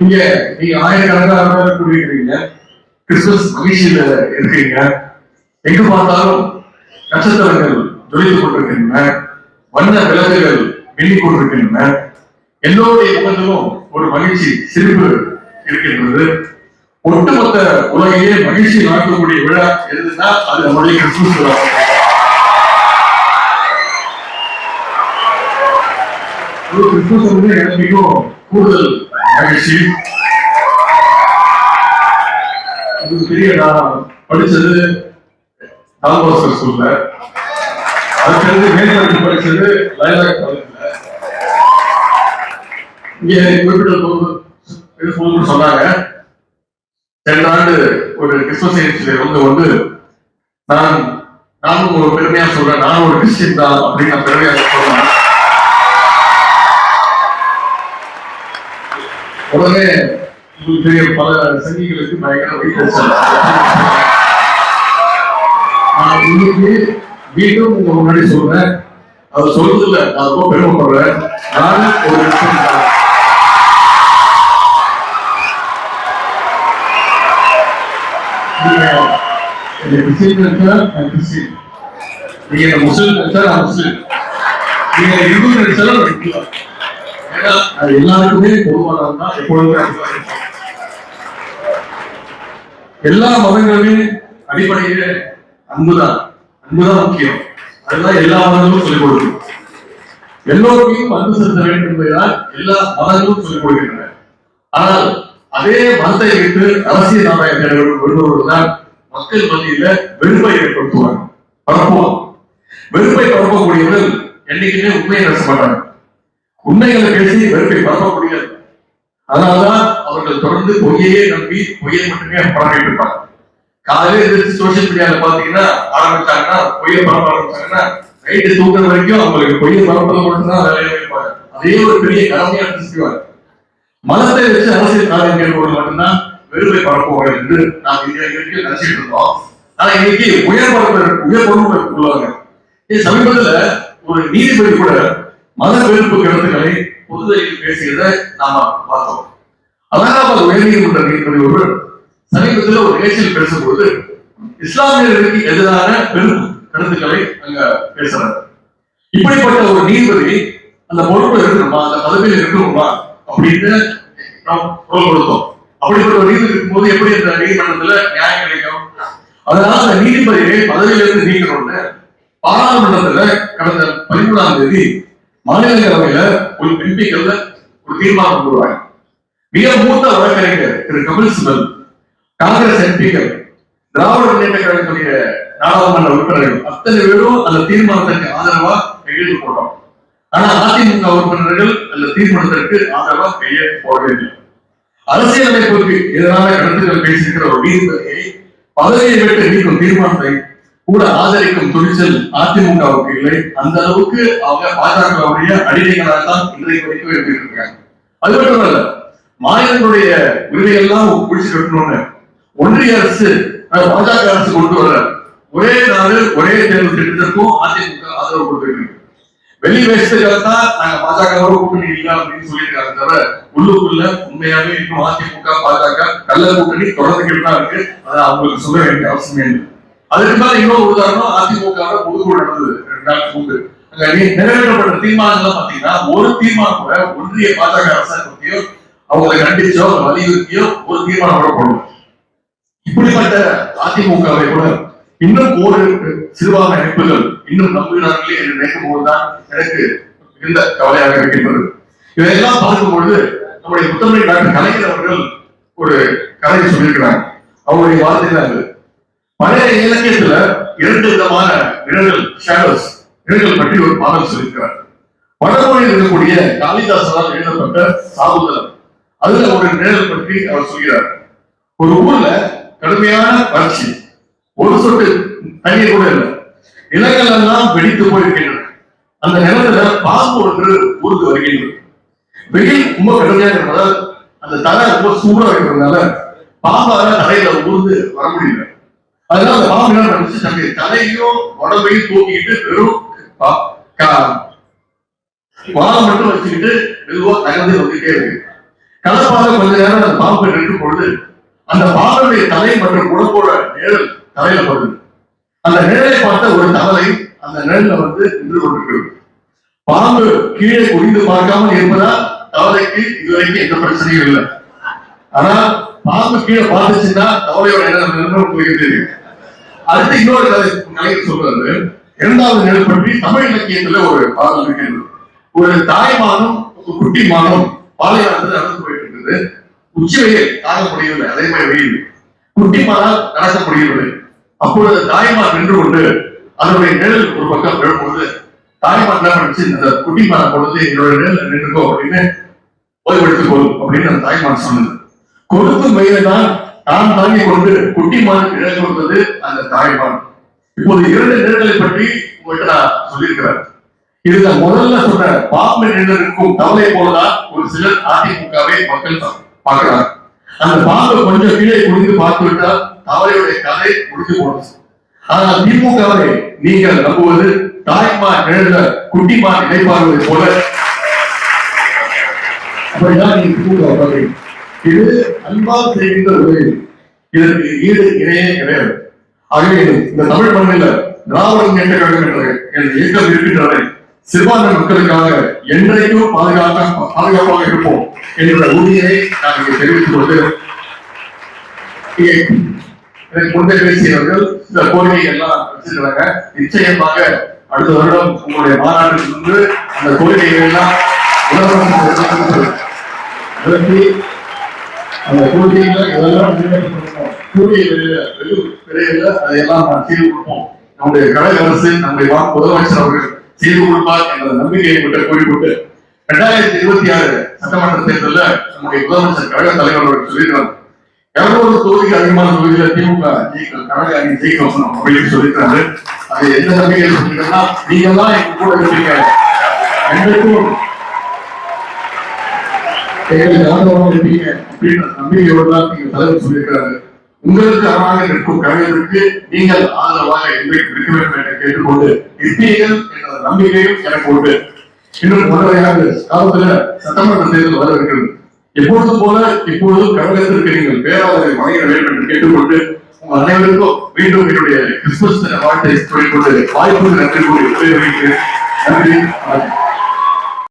நீங்க நீங்க ஆயிரக்கணக்கான பேர் கூடியிருக்கிறீங்க கிறிஸ்துமஸ் மகிழ்ச்சியில இருக்கீங்க. எங்க பார்த்தாலும் நட்சத்திரங்கள் ஜொலித்துக் கொண்டிருக்கின்றன. வண்ண விளக்குகள் மின்னிக் கொண்டிருக்கின்றன. எல்லோருடைய முகத்திலும் ஒரு மகிழ்ச்சி சிரிப்பு இருக்கின்றது. ஒட்டுமொத்த உலகையே மகிழ்ச்சி நடக்கக்கூடிய விழா எதுன்னா அது நம்முடைய கிறிஸ்துமஸ் விழா. ஒரு கிறிஸ்துமஸ் வந்து எனக்கு மிகவும் கூடுதல் மகிழ்ச்சி. பெரிய நான் படிச்சது டால்பாஸ்கர் ஸ்கூல்ல அதுக்கடுத்து மேற்படிப்பு படிச்சது லைலாக் காலேஜ்ல இங்க குறிப்பிட்ட போது சொன்னாங்க. சென்ற ஆண்டு ஒரு கிறிஸ்துவ நிகழ்ச்சியில வந்து வந்து நான் நானும் ஒரு பெருமையா சொல்றேன் நானும் ஒரு கிறிஸ்டின் தான் அப்படின்னு நான் பெருமையா சொல்றேன். உடனே உங்களுக்கு தெரியும் பல சங்கிகளுக்கு பயங்கர நான் இன்னைக்கு மீண்டும் உங்க முன்னாடி சொல்றேன். அவர் சொல்றதில்ல நான் ரொம்ப பெருமைப்படுறேன். நான் ஒரு கிறிஸ்டியன் நீங்க நினைச்சா நான் கிறிஸ்டியன். நீங்க முஸ்லிம் நினைச்சா நான் முஸ்லிம். நீங்க இந்து நினைச்சாலும் நான் இந்து அது எல்லாருக்குமே பொதுவானதான் எப்பொழுதுமே எல்லா மதங்களுமே அடிப்படையில அன்புதான். அன்புதான் முக்கியம். அதுதான் எல்லா மதங்களும் சொல்லிக் கொடுக்கும். எல்லோருக்கும் அன்பு செலுத்த வேண்டும் என்பதுதான் எல்லா மதங்களும் சொல்லிக் கொடுக்கின்றன. ஆனால் அதே மதத்தை விட்டு அரசியல் நாராயணர்கள் வருபவர்கள்தான் தான் மக்கள் மத்தியில வெறுப்பை ஏற்படுத்துவாங்க பரப்புவாங்க வெறுப்பை பரப்பக்கூடியவர்கள் என்னைக்குமே உண்மையை பேச மாட்டாங்க உண்மைகளை பேசி வெறுப்பை பரப்ப முடியாது. அதனாலதான் அவர்கள் தொடர்ந்து பொய்யையே நம்பி பொய்யை மட்டுமே பரப்பிட்டு இருப்பாங்க. காலையில எதிர்த்து சோசியல் மீடியால பாத்தீங்கன்னா ஆரம்பிச்சாங்கன்னா பொய்யை பரப்ப ஆரம்பிச்சாங்கன்னா நைட்டு தூங்குற வரைக்கும் அவங்களுக்கு பொய்யை பரப்பது மட்டும்தான் வேலையை வைப்பாங்க அதே ஒரு பெரிய கடமையா எடுத்து செய்வாங்க. மதத்தை வச்சு அரசியல் காரியம் கேட்பவர்கள் மட்டும்தான் வெறுப்பை பரப்புவார்கள் என்று நாம் இந்தியா வரைக்கும் நினைச்சிட்டு இருந்தோம். ஆனா இன்னைக்கு உயர் பரப்பு உயர் பொறுப்பு உள்ளவங்க. சமீபத்துல ஒரு நீதிபதி கூட மத வெறுப்பு கருத்துக்களை பொதுவெளியில் பேசியதை நாம பார்த்தோம். அலகாபாத் உயர்நீதிமன்ற நீதிபதி ஒருவர் சமீபத்தில் ஒரு நிகழ்ச்சியில் பேசும்போது இஸ்லாமியர்களுக்கு எதிரான பெரும் கருத்துக்களை அங்க பேசுறாரு. இப்படிப்பட்ட ஒரு நீதிபதி அந்த பொறுப்பு இருக்கணுமா? அந்த பதவியில் இருக்கணுமா? அப்படின்னு நாம் குரல் கொடுத்தோம். அப்படிப்பட்ட ஒரு நீதிபதி இருக்கும்போது எப்படி அந்த நீதிமன்றத்துல நியாயம் கிடைக்கும்? அதனால அந்த நீதிபதியை பதவியிலிருந்து நீக்கணும்னு பாராளுமன்றத்துல கடந்த பதிமூணாம் தேதி மாநிலங்களவையில ஒரு எம்பிக்கள்ல ஒரு தீர்மானம் கொண்டு வராங்க மிக மூத்த வழக்கறிஞர் திரு கபில் சிபல் காங்கிரஸ் எம்பிக்கள் திராவிட முன்னேற்ற கழகத்துடைய நாடாளுமன்ற உறுப்பினர்கள் அத்தனை பேரும் அந்த தீர்மானத்திற்கு ஆதரவா கையெழுத்து போடுறோம் ஆனா அதிமுக உறுப்பினர்கள் அந்த தீர்மானத்திற்கு ஆதரவா கையெழுத்து போடவில்லை. அரசியலமைப்புக்கு எதிரான கருத்துக்கள் பேசியிருக்கிற ஒரு நீதிபதியை பதவியை விட்டு நீக்கும் தீர்மானத்தை கூட ஆதரிக்கும் துணிச்சல் அதிமுகவுக்கு இல்லை. அந்த அளவுக்கு அவங்க பாஜகவுடைய அடிமைகளாக தான் இன்றைக்கு வரைக்கும் இருந்துட்டு இருக்காங்க அது மட்டும் இல்ல மாநிலங்களுடைய உரிமையெல்லாம் பிடிச்சு கட்டணும்னு ஒன்றிய அரசு பாஜக அரசு கொண்டு வர ஒரே நாடு ஒரே தேர்வு திட்டத்திற்கும் அதிமுக ஆதரவு கொடுத்துருக்கு வெளி வேஷத்துக்காக தான் நாங்க பாஜகவோட கூட்டணி இல்லை அப்படின்னு சொல்லியிருக்காங்க தவிர உள்ளுக்குள்ள உண்மையாவே இன்னும் அதிமுக பாஜக கள்ள கூட்டணி தொடர்ந்துகிட்டு தான் இருக்கு. அதை அவங்களுக்கு சொல்ல வேண்டிய அவசியம் இல்லை. அதுக்கு மேல இன்னொரு உதாரணம் அதிமுக பொதுக்குழு நடந்தது. ரெண்டு நாளுக்கு அங்க நிறைவேற்றப்பட்ட தீர்மானங்கள் பாத்தீங்கன்னா ஒரு தீர்மானம் கூட ஒன்றிய பாஜக அரசாங்கத்தையோ அவங்களை கண்டிச்சோ வலியுறுத்தியோ ஒரு தீர்மானம் கூட போடல. இப்படிப்பட்ட அதிமுகவை கூட இன்னும் ஒரு சிறுபான்மை அமைப்புகள் இன்னும் நம்புகிறார்களே என்று நினைக்கும் போதுதான் எனக்கு மிகுந்த கவலையாக இருக்கின்றது. இதையெல்லாம் பார்க்கும்பொழுது நம்முடைய முத்தமிழ் டாக்டர் கலைஞர் அவர்கள் ஒரு கதையை சொல்லியிருக்கிறாங்க அவருடைய வார்த்தைகள் பழைய இலக்கியத்துல இரண்டு விதமான நிழல்கள் ஷேடோஸ் நிழல்கள் பற்றி ஒரு பாடல் சொல்லியிருக்கிறார். வடமொழியில் இருக்கக்கூடிய காளிதாசனால் எழுதப்பட்ட சாகுதலம் அதுல ஒரு நிழல் பற்றி அவர் சொல்கிறார். ஒரு ஊர்ல கடுமையான வறட்சி. ஒரு சொட்டு தண்ணீர் கூட இல்லை. நிலங்கள் எல்லாம் வெடித்து போயிருக்கின்றன. அந்த நிலத்துல பாம்பு ஒன்று ஊருக்கு வருகின்றது. வெயில் ரொம்ப கடுமையாக இருப்பதால் அந்த தலை ரொம்ப சூடாக இருக்கிறதுனால பாம்பால தலையில ஊர்ந்து வர முடியல. அதனால அந்த பாம்பு என்ன பண்ணுச்சு? தன்னுடைய தலையையும் உடம்பையும் தூக்கிட்டு வெறும் பா- மட்டும் வச்சுக்கிட்டு மெதுவா தகர்ந்து வந்துட்டே இருக்கு. கலப்பாக கொஞ்ச நேரம் பாம்பு நிற்கும் பொழுது அந்த பாம்புடைய தலை மற்றும் உடம்போட நிழல் தலையில படுது. அந்த நிழலை பார்த்த ஒரு தவளை அந்த நிழல்ல வந்து நின்று கொண்டிருக்கிறது. பாம்பு கீழே குனிந்து பார்க்காமல் இருப்பதால் தவளைக்கு இதுவரைக்கும் எந்த பிரச்சனையும் இல்லை. ஆனா பாம்பு கீழே பார்த்துச்சுன்னா தவளையோட நிழல் நின்று தெரியும் அடுத்து இன்னொரு கதை கலைஞர் சொல்றாரு. இரண்டாவது நிலை பற்றி தமிழ் இலக்கியத்துல ஒரு பாடல் இருக்கிறது. ஒரு தாய்மானம் ஒரு குட்டி மானம் பாலைவனத்தில் நடந்து போயிட்டு இருக்குது. உச்சி தாங்க முடியவில்லை. அதே மாதிரி வெயில். குட்டி மானால் நடக்க முடியவில்லை. அப்பொழுது தாய்மான் நின்று கொண்டு அதனுடைய நிழல் ஒரு பக்கம் விழும்பொழுது தாய்மான் என்ன பண்ணுச்சு? இந்த குட்டி மானம் பொழுது என்னோட நிழல் நின்றுக்கோ அப்படின்னு ஓய்வெடுத்துக்கோ அப்படின்னு அந்த தாய்மான் சொன்னது கொடுக்கும் வெயிலை தான் தான் தாங்கிக் கொண்டு குட்டிமான் இழந்து வந்தது அந்த தாய்மான் இப்போது இரண்டு நிறங்களை பற்றி உங்கள்கிட்ட நான் சொல்லியிருக்கிறேன். இதுல முதல்ல சொன்ன பாம்பு நிழலுக்கும் தவளை போலதான் ஒரு சிலர் அதிமுகவை மக்கள் பார்க்கிறார் அந்த பாம்பு கொஞ்சம் கீழே குடிந்து பார்த்து விட்டால் தவளையுடைய கதை முடிஞ்சு போனது. ஆனால் திமுகவை நீங்கள் நம்புவது தாய்மா நிழல குட்டிமா நினைப்பார்கள் போல. அப்படிதான் நீங்க திமுக பார்க்கிறீங்க. இது அன்பால் செய்கின்ற இதற்கு ஈடு இணையே கிடையாது. ஆகவே இந்த தமிழ் மண்ணில் திராவிடம் என்ற கழகம் என்ற இயக்கம் இருக்கின்றன சிறுபான்மை மக்களுக்காக என்றைக்கும் பாதுகாக்க பாதுகாப்பாக இருப்போம் என்ற உறுதியை நான் இங்கே தெரிவித்துக் கொண்டு இங்கே எனக்கு முன்பே பேசியவர்கள் இந்த கோரிக்கை எல்லாம் வச்சிருக்கிறாங்க. நிச்சயமாக அடுத்த வருடம் உங்களுடைய மாநாட்டில் இருந்து அந்த கோரிக்கைகள் எல்லாம் உலகம் அந்த கூட்டணியில இதெல்லாம் நிறைவேற்றப்படணும். கூடிய அதையெல்லாம் நான் செய்து கொடுப்போம். நம்முடைய கழக அரசு நம்முடைய முதலமைச்சர் அவர்கள் செய்து கொடுப்பார் என்ற நம்பிக்கையை விட்டு கூறிக்கொண்டு இரண்டாயிரத்தி இருபத்தி ஆறு சட்டமன்ற தேர்தலில் நம்முடைய முதலமைச்சர் கழக தலைவர் அவர்கள் சொல்லியிருக்கிறார். இரநூறு தொகுதிக்கு அதிகமான தொகுதியில திமுக ஜெயிக்கணும் கழக அணி ஜெயிக்க வைக்கணும் அப்படின்னு சொல்லியிருக்காரு அது எந்த நம்பிக்கையில் சொல்லியிருக்கா நீங்க தான் எங்க கூட இருக்கீங்க. எங்களுக்கும் எங்களுக்கு ஆதரவாக இருப்பீங்க அப்படின்னு நம்பிக்கையோடு தான் நீங்க தலைவர் சொல்லியிருக்காரு உங்களுக்கு அரணாக இருக்கும் கலைஞருக்கு நீங்கள் ஆதரவாக என்றைக்கு இருக்க வேண்டும் என்று கேட்டுக்கொண்டு இருப்பீர்கள் என்ற நம்பிக்கையும் எனக்கு உண்டு இன்னும் ஒன்றரையாக காலத்துல சட்டமன்ற தேர்தல் வர இருக்கிறது எப்பொழுது போல இப்பொழுது கழகத்திற்கு நீங்கள் பேராதரை வழங்கிட வேண்டும் என்று கேட்டுக்கொண்டு உங்கள் அனைவருக்கும் மீண்டும் என்னுடைய கிறிஸ்துமஸ் வாழ்த்தை சொல்லிக்கொண்டு வாய்ப்புக்கு நன்றி கூறி விடைபெறுகிறேன். நன்றி வணக்கம்.